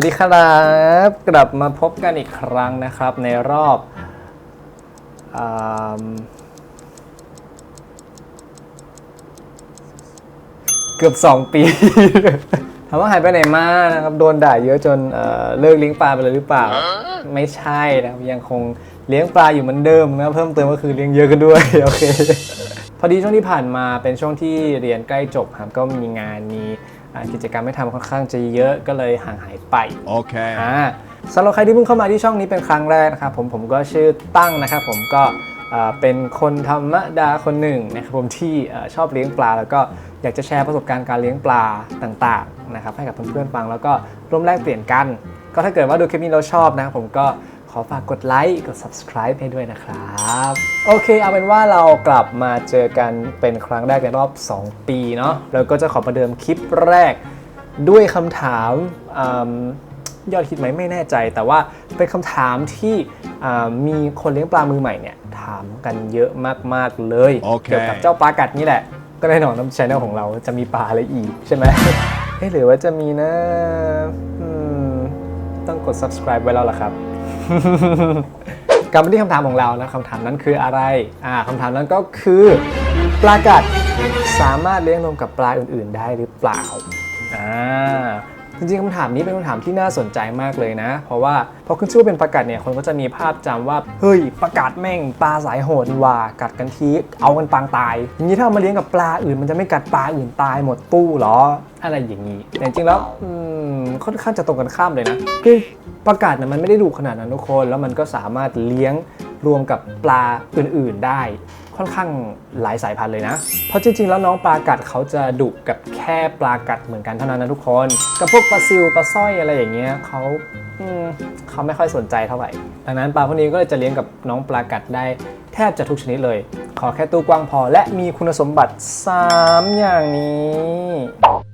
วัสดีครับ กลับมาพบกันอีกครั้งนะครับ ในรอบอเกือบ 2 ปีถามว่าหายไปไหนมานะครับ โดนด่าเยอะจนเเลิกเลี้ยงปลาไปเลยหรือเปล่า ไม่ใช่นะครับ ยังคงเลี้ยงปลาอยู่เหมือนเดิมนะเพิ่มเติมก็คือเลี้ยงเยอะกันด้วยโอเคพอดีช่วงที่ผ่านมาเป็นช่วงที่เรียนใกล้จบครับก็มีงานมี กิจกรรมให้ทำค่อนข้างจะเยอะก็เลยห่างหายไป Okay. อ่าสำหรับใครที่เพิ่งเข้ามาที่ช่องนี้เป็นครั้งแรกนะครับผมผมก็ชื่อตั้งนะครับผมก็อ่าเป็นคนธรรมดาคนหนึ่งนะครับผมที่เอ่อชอบเลี้ยงปลา แล้วก็อยากจะแชร์ประสบการณ์การเลี้ยงปลาต่างๆนะครับให้กับเพื่อนๆฟังแล้วก็ร่วมแลกเปลี่ยนกัน ก็ถ้าเกิดว่าดูคลิปนี้เราชอบนะครับผมก็ข อฝากกดไลค์กด subscribe ให้ด้วยนะครับ โอเค เอาเป็นว่าเรากลับมาเจอกันเป็นครั้งแรกในรอบ 2 ปีเนาะแล้วก็จะขอประเดิมคลิปแรกด้วยคำถามอืมยอดฮิตไหมไม่แน่ใจ แต่ว่าเป็นคำถามที่อ่ามีคนเลี้ยงปลามือใหม่เนี่ยถามกันเยอะมากๆเลยโอเคเกี่ยวกับเจ้าปลากัดนี่แหละ ก็แน่นอนน้ำชแนลของเราจะมีปลาอะไรอีกใช่ไหมเอ๊ะหรือว่าจะมีนะอืมต้องกด subscribe ไว้แล้วล่ะครับ กลับมาที่คำถามของเรานะคำถามนั้นคืออะไรอ่าคำถามนั้นก็คือปลากัดสามารถเลี้ยงรวมกับปลาอื่น ๆ ได้หรือเปล่าอ่าจริงๆคำถามนี้เป็นคำถามที่น่าสนใจมากเลยนะ เพราะว่าพอขึ้นชื่อว่าเป็นปลากัดเนี่ยคนก็จะมีภาพจำว่าเฮ้ยปลากัดแม่งปลาสายโหดนี่ว่ากัดกันทีเอากันปางตายอย่างนี้ถ้าเอามาเลี้ยงกับปลาอื่นมันจะไม่กัดปลาอื่นตายหมดตู้เหรอ อะไรอย่างนี้แต่จริงแล้วอืมค่อนข้างจะตรงกันข้ามเลยนะคือปลากัดนะมันไม่ได้ดุขนาดนั้นทุกคน แล้วมันก็สามารถเลี้ยงรวมกับปลาอื่นๆได้ค่อนข้างหลายสายพันธุ์เลยนะ เพราะจริงๆ แล้วน้องปลากัดเขาจะดุกับแค่ปลากัดเหมือนกันเท่านั้นนะทุกคน กับพวกปลาซิวปลาสร้อยอะไรอย่างเงี้ยเขาเขาไม่ค่อยสนใจเท่าไหร่ ดังนั้นปลาพวกนี้ก็เลยจะเลี้ยงกับน้องปลากัดได้แทบจะทุกชนิดเลย ขอแค่ตู้กว้างพอและมีคุณสมบัติ 3 อย่างนี้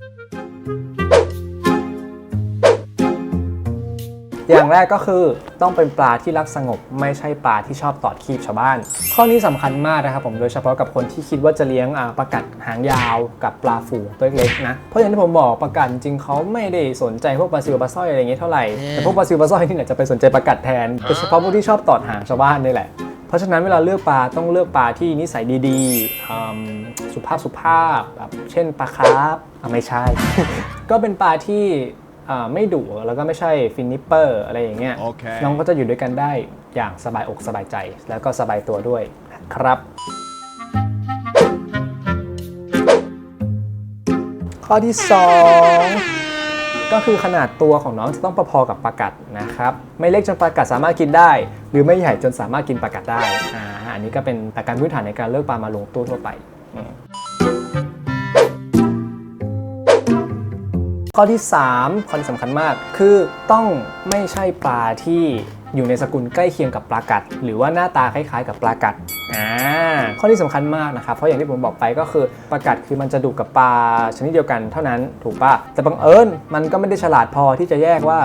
อย่างแรกก็คือต้องเป็นปลาที่รักสงบ ไม่ใช่ปลาที่ชอบตอดคีบชาวบ้าน ข้อนี้สำคัญมากนะครับผมโดยเฉพาะกับคนที่คิดว่าจะเลี้ยงอ่าปลากัดหางยาวกับปลาฝูงตัวเล็กๆนะเพราะอย่างที่ผมบอกปลากัดจริงๆเขาไม่ได้สนใจพวกปลาซิวปลาสร้อยอะไรอย่างเงี้ยเท่าไหร่แต่พวกปลาซิวปลาสร้อยนี่เนี่ยจะไปสนใจปลากัดแทนโดยเฉพาะพวกที่ชอบตอดหางชาวบ้านนี่แหละเพราะฉะนั้นเวลาเลือกปลาต้องเลือกปลาที่นิสัยดีๆอืมสุภาพสุภาพแบบเช่นปลาคาร์ฟอะไม่ใช่ ก็เป็นปลาที่อ่า ไม่ดุแล้วก็ไม่ใช่ฟินนิปเปอร์อะไรอย่างเงี้ยโอเคน้องก็จะอยู่ด้วยกันได้อย่างสบายอกสบายใจ แล้วก็สบายตัวด้วยนะครับ ข้อที่ 2ก็คือขนาดตัวของน้องจะต้องพอๆกับปลากัดนะครับ ไม่เล็กจนปลากัดสามารถกินได้ หรือไม่ใหญ่จนสามารถกินปลากัดได้อ่าอันนี้ก็เป็นหลักการพื้นฐานในการเลือกปลามาลงตู้ทั่วไป ข้อที่ 3 ข้อที่สำคัญมาก คือต้องไม่ใช่ปลาที่อยู่ในสกุลใกล้เคียงกับปลากัด หรือว่าหน้าตาคล้ายๆ กับปลากัดอ่าข้อที่สำคัญมากนะครับเพราะอย่างที่ผมบอกไปก็คือปลากัดคือมันจะดุกับปลาชนิดเดียวกันเท่านั้นถูกปะแต่บังเอิญมันก็ไม่ได้ฉลาดพอที่จะแยกว่า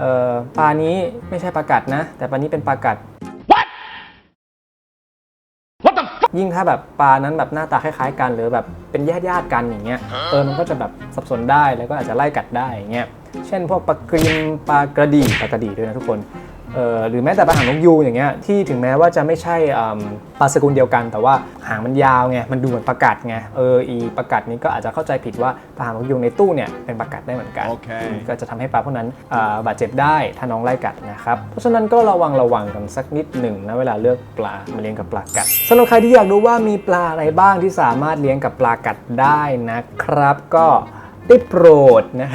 เอ่อปลานี้ไม่ใช่ปลากัดนะ แต่ปลานี้เป็นปลากัด ยิ่งถ้าแบบปลานั้นแบบหน้าตาคล้ายๆ กันหรือแบบเป็นญาติญาติๆกันอย่างเงี้ยเออมันก็จะแบบสับสนได้แล้วก็อาจจะไล่กัดได้อย่างเงี้ยเช่น พวกปลากริมปลากระดีปลากระดีด้วยนะทุกคนเออ หรือแม้แต่ปลาหางนกยูงอย่างเงี้ยที่ถึงแม้ว่าจะไม่ใช่อืมปลาสกุลเดียวกัน แต่ว่าหางมันยาวไงมันดูเหมือนปลากัดไงเอออีปลากัดนี้ก็อาจจะเข้าใจผิดว่าปลาหางนกยูงในตู้เนี่ยเป็นปลากัดได้เหมือนกันโอเคก็จะทำให้ปลาพวกนั้นอ่าบาดเจ็บได้ถ้าน้องไล่กัดนะครับเพราะฉะนั้นก็ระวังระวังกันสักนิดหนึ่งนะเวลาเลือกปลามาเลี้ยงกับปลากัดสำหรับใครที่อยากรู้ว่ามีปลาอะไรบ้างที่สามารถเลี้ยงกับปลากัดได้นะครับ ก็ ได้โปรดนะ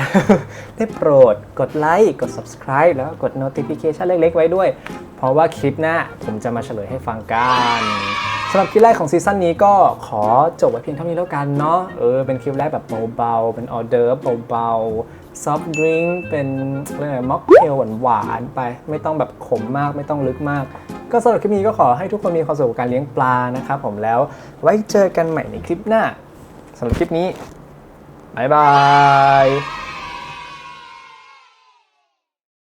ได้โปรดกดไลค์กด subscribe แล้วกด notification เล็กๆ ไว้ด้วย เพราะว่าคลิปหน้าผมจะมาเฉลยให้ฟังกันสำหรับคลิปแรกของซีซั่นนี้ก็ขอจบไว้เพียงเท่านี้แล้วกันเนาะเออเป็นคลิปแรกแบบเบาๆ เป็นออเดอร์เบาๆซอฟต์ดริงก์เป็นเรื่องม็อกเทลหวานๆไป ไม่ต้องแบบขมมากไม่ต้องลึกมาก ก็สำหรับคลิปนี้ก็ขอให้ทุกคนมีความสุขกับการเลี้ยงปลานะครับผมแล้วไว้เจอกันใหม่ในคลิปหน้าสำหรับคลิปนี้ บ๊ายบาย